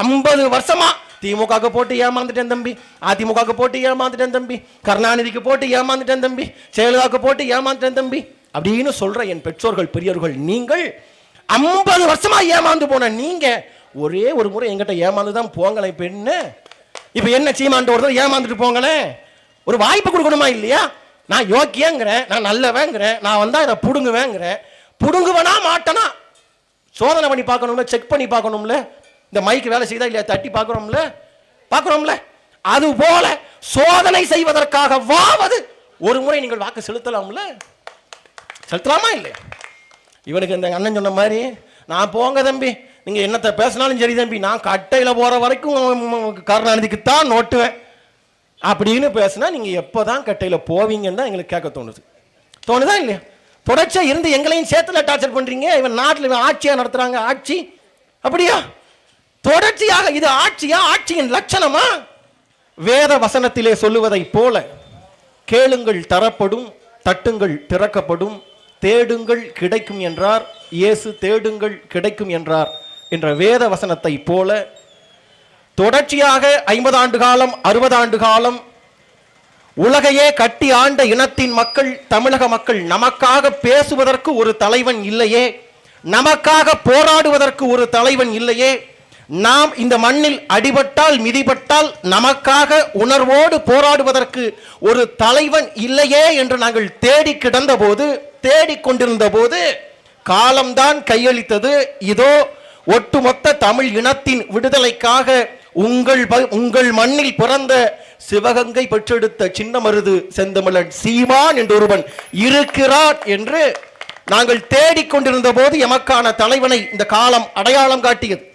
ஐம்பது வருஷமா திமுகவுக்கு போட்டு ஏமாந்துட்டேன் தம்பி. அதிமுகவுக்கு போட்டு ஏமாந்துட்டேன் தம்பி. கருணாநிதிக்கு போட்டு ஏமாந்துட்டேன் தம்பி. ஜெயலலிதாவுக்கு போட்டு ஏமாந்துட்டேன் தம்பி. அப்படின்னு சொல்ற என் பெற்றோர்கள் பெரியவர்கள் நீங்கள் ஐம்பது வருஷமா ஏமாந்து போன நீங்க ஒரே ஒரு முறை எங்கிட்ட ஏமாந்து தான் போங்களேன் இப்ப என்ன இப்ப என்ன சீமான்ட்டு ஒருத்தர் ஏமாந்துட்டு போங்களேன் ஒரு வாய்ப்பு கொடுக்கணுமா இல்லையா? நான் யோக்கியங்கிறேன் நான் நல்லவேங்கிறேன் நான் வந்தா இதை புடுங்குவேங்கிறேன். புடுங்குவனா மாட்டனா? சோதனை பண்ணி பார்க்கணும்ல செக் பண்ணி பார்க்கணும்ல? இந்த மைக் வேலை செய்தா இல்லையா? தட்டி பார்க்குறோம்ல? பார்க்குறோம்ல? அது போல சோதனை செய்வதற்காக வாவது ஒரு முறை நீங்கள் வாக்கு செலுத்தலாம்ல? செலுத்தலாமா இல்லையா? இவனுக்கு இந்த அண்ணன் சொன்ன மாதிரி நான் போங்க தம்பி. நீங்கள் என்னத்தை பேசினாலும் சரி தம்பி. நான் கட்டையில் போகிற வரைக்கும் கருணாநிதிக்கு தான் நோட்டுவேன். அப்படின்னு பேசினா எப்போ தான் கட்டையில் போவீங்கன்னு தான் எங்களுக்கு கேட்க தோணுது. தோணுதா இல்லையா? தொடர்ச்சியாக இருந்து எங்களையும் சேர்த்துல டார்ச்சர் பண்ணுறீங்க இவன் நாட்டில் இவன் ஆட்சியாக நடத்துகிறாங்க ஆட்சி அப்படியா? தொடர்ச்சியாக இது ஆட்சியா ஆட்சியின் லட்சணமா? வேத வசனத்திலே சொல்லுவதைப் போல கேளுங்கள் தரப்படும் தட்டுங்கள் திறக்கப்படும் தேடுங்கள் கிடைக்கும் என்றார் இயேசு தேடுங்கள் கிடைக்கும் என்றார் என்ற வேத வசனத்தை போல தொடர்ச்சியாக ஐம்பது ஆண்டு காலம் அறுபது ஆண்டு காலம் உலகையே கட்டி ஆண்ட இனத்தின் மக்கள் தமிழக மக்கள் நமக்காக பேசுவதற்கு ஒரு தலைவன் இல்லையே நமக்காக போராடுவதற்கு ஒரு தலைவன் இல்லையே நாம் இந்த மண்ணில் அடிபட்டால் மிதிபட்டால் நமக்காக உணர்வோடு போராடுவதற்கு ஒரு தலைவன் இல்லையே என்று நாங்கள் தேடி கிடந்த போது தேடிக்கொண்டிருந்த போது காலம்தான் கையளித்தது. இதோ ஒட்டுமொத்த தமிழ் இனத்தின் விடுதலைக்காக உங்கள் ப- உங்கள் மண்ணில் பிறந்த சிவகங்கை பெற்றெடுத்த சின்ன மருது செந்தமிழன் சீமான் என்று ஒருவன் இருக்கிறான் என்று நாங்கள் தேடிக்கொண்டிருந்த போது எமக்கான தலைவனை இந்த காலம் அடையாளம் காட்டியது.